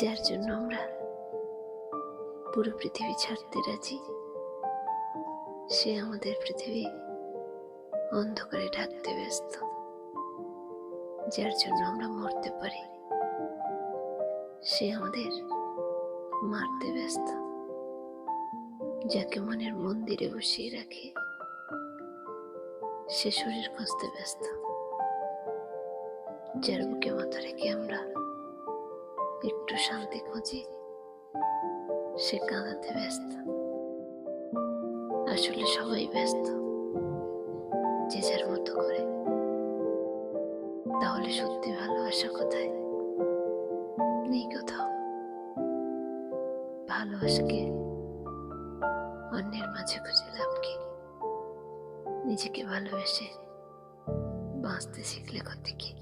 যার জন্য আমরা পুরো পৃথিবী ছাড়তে রাজি। সে আমাদের পৃথিবী অন্ধকারে ঢাকতে ব্যস্ত, যার জন্য আমরা মরতে পারি। সে আমাদের মারতে ব্যস্ত, যাকে মনের মন্দিরে বসিয়ে রাখে। সে শরীর খুঁজতে ব্যস্ত, যার বুকে মাথা রেখে আমরা একটু শান্তি খুঁজি, সে কাঁদাতে ব্যস্ত। আসলে সবাই ব্যস্ত, যে যার মতো করে। তাহলে সত্যি ভালোবাসা কোথায়? নেই কোথাও। ভালোবাসাকে অন্যের মাঝে খুঁজে লাভ কি? নিজেকে ভালোবেসে বাঁচতে শিখলে কত কি?